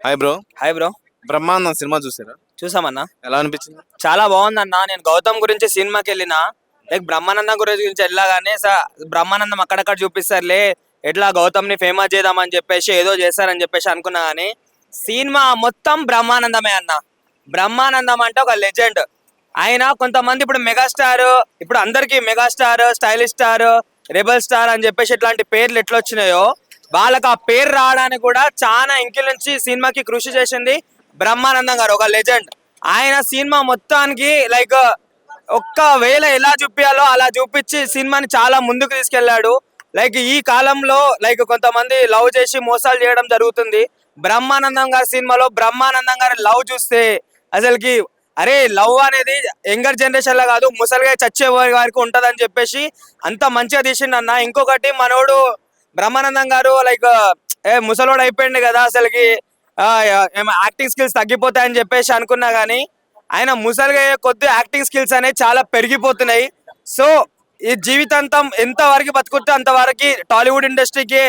Hi bro hi bro Brahmanandam cinema చూసారా? చూసామన్నా. ఎలా అనిపించింది? చాలా బాగుందన్న. నేను గౌతమ్ గురించి సినిమాకి వెళ్ళిన లైక్ బ్రహ్మానందం గురించి వెళ్ళగానే స- బ్రహ్మానందం అక్కడక్కడ చూపిస్తారులే ఎట్లా గౌతమ్ని ఫేమస్ చేద్దామని చెప్పేసి ఏదో చేస్తారని చెప్పేసి అనుకున్నా కానీ సినిమా మొత్తం బ్రహ్మానందమే అన్న. బ్రహ్మానందం అంటే ఒక లెజెండ్ ఆయన కొంతమంది ఇప్పుడు మెగాస్టార్ ఇప్పుడు అందరికి megastar stylish star rebel star అని చెప్పేసి ఇట్లాంటి పేర్లు ఎట్లా వచ్చినాయో వాళ్ళకి ఆ పేరు రావడానికి కూడా చాలా ఇంకిల నుంచి సినిమాకి కృషి చేసింది బ్రహ్మానందం గారు ఒక లెజెండ్. ఆయన సినిమా మొత్తానికి లైక్ ఒక్క వేళ ఎలా చూపించాలో అలా చూపించి సినిమాని చాలా ముందుకు తీసుకెళ్ళాడు లైక్ ఈ కాలంలో లైక్ కొంతమంది లవ్ చేసి మోసాలు చేయడం జరుగుతుంది. బ్రహ్మానందం గారి సినిమాలో బ్రహ్మానందం గారి లవ్ చూస్తే అసలుకి అరే లవ్ అనేది యంగర్ జనరేషన్లో కాదు ముసలిగా చచ్చే వారికి ఉంటదని చెప్పేసి అంత మంచిగా తీసిండన్న ఇంకొకటి మనోడు బ్రహ్మానందం గారు లైక్ ఏ ముసలోడు అయిపోయింది కదా అసలుకి. యాక్టింగ్ స్కిల్స్ తగ్గిపోతాయని చెప్పేసి అనుకున్నా కానీ ఆయన ముసలిగా కొద్ది యాక్టింగ్ స్కిల్స్ అనేవి చాలా పెరిగిపోతున్నాయి. సో ఈ జీవితాంతం ఎంత వరకు బతుకుతే అంతవరకు టాలీవుడ్ ఇండస్ట్రీకి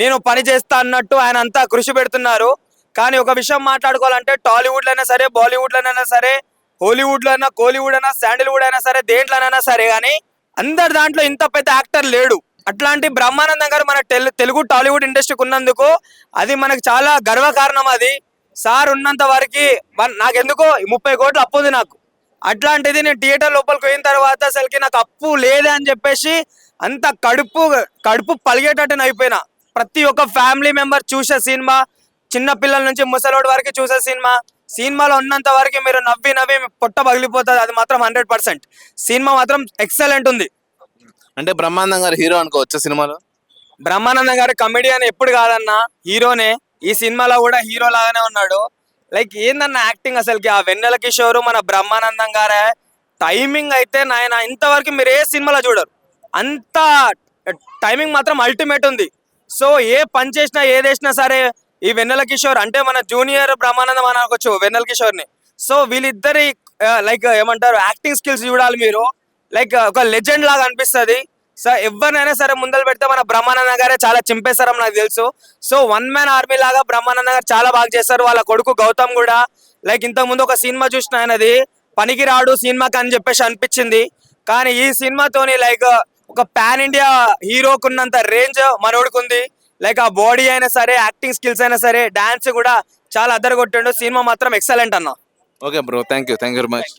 నేను పని చేస్తా అన్నట్టు ఆయన అంతా కృషి పెడుతున్నారు. కానీ ఒక విషయం మాట్లాడుకోవాలంటే టాలీవుడ్ అయినా సరే బాలీవుడ్ అయినా సరే హోలీవుడ్లో అయినా కోలీవుడ్ అయినా శాండిల్వుడ్ అయినా సరే దేంట్లోనైనా సరే కానీ అందరి దాంట్లో ఇంత పెద్ద యాక్టర్ లేడు. అట్లాంటి బ్రహ్మానందం గారు మన తెలుగు టాలీవుడ్ ఇండస్ట్రీకి ఉన్నందుకు అది మనకు చాలా గర్వకారణం అది. సార్ ఉన్నంత వరకు నాకు నాకెందుకో ముప్పై కోట్లు అప్పు ఉంది నాకు. అట్లాంటిది నేను థియేటర్ లోపలికి పోయిన తర్వాత అసలుకి నాకు అప్పు లేదే అని చెప్పేసి అంత కడుపు కడుపు పలిగేటట్టు అయిపోయినా. ప్రతి ఒక్క ఫ్యామిలీ మెంబర్ చూసే సినిమా చిన్న పిల్లల నుంచి ముసలోడి వరకు చూసే సినిమా సినిమాలో ఉన్నంత వరకు మీరు నవ్వి నవ్వి పొట్ట పగిలిపోతుంది అది మాత్రం హండ్రెడ్ పర్సెంట్. సినిమా మాత్రం ఎక్సలెంట్ ఉంది. అంటే బ్రహ్మానందం గారు హీరో అనుకోవచ్చు సినిమాలో? బ్రహ్మానందం గారి కమెడియన్ ఎప్పుడు కాదన్న హీరోనే. ఈ సినిమాలో కూడా హీరో లాగానే ఉన్నాడు. లైక్ ఏందన్న యాక్టింగ్ అసలుకి? ఆ వెన్నెల కిషోర్ మన బ్రహ్మానందం గారే. టైమింగ్ అయితే నాయన ఇంతవరకు మీరు ఏ సినిమాలో చూడరు. అంత టైమింగ్ మాత్రం అల్టిమేట్ ఉంది. సో ఏ పని చేసినా ఏది వేసినా సరే ఈ వెన్నెల కిషోర్ అంటే మన జూనియర్ బ్రహ్మానందం అని అనుకోవచ్చు వెన్నెల కిషోర్ని సో వీళ్ళిద్దరి లైక్ ఏమంటారు యాక్టింగ్ స్కిల్స్ చూడాలి మీరు. లైక్ ఒక లెజెండ్ లాగా అనిపిస్తుంది. సో ఎవరినైనా సరే ముందలు పెడితే మన బ్రహ్మానంద గారే చాలా చింపేస్తారని నాకు తెలుసు. సో వన్ మ్యాన్ ఆర్మీ లాగా బ్రహ్మానంద గారు చాలా బాగా చేస్తారు వాళ్ళ కొడుకు గౌతమ్ కూడా. లైక్ ఇంతకు ముందు ఒక సినిమా చూసిన ఆయనది. పనికి రాడు సినిమాకి అని చెప్పేసి అనిపించింది. కానీ ఈ సినిమాతోని లైక్ ఒక పాన్ ఇండియా హీరోకు ఉన్నంత రేంజ్ మనోడికి ఉంది. లైక్ ఆ బాడీ అయినా సరే యాక్టింగ్ స్కిల్స్ అయినా సరే డాన్స్ కూడా చాలా అద్దరు కొట్టిండు సినిమా మాత్రం ఎక్సలెంట్ అన్న. Okay bro thank you thank you very much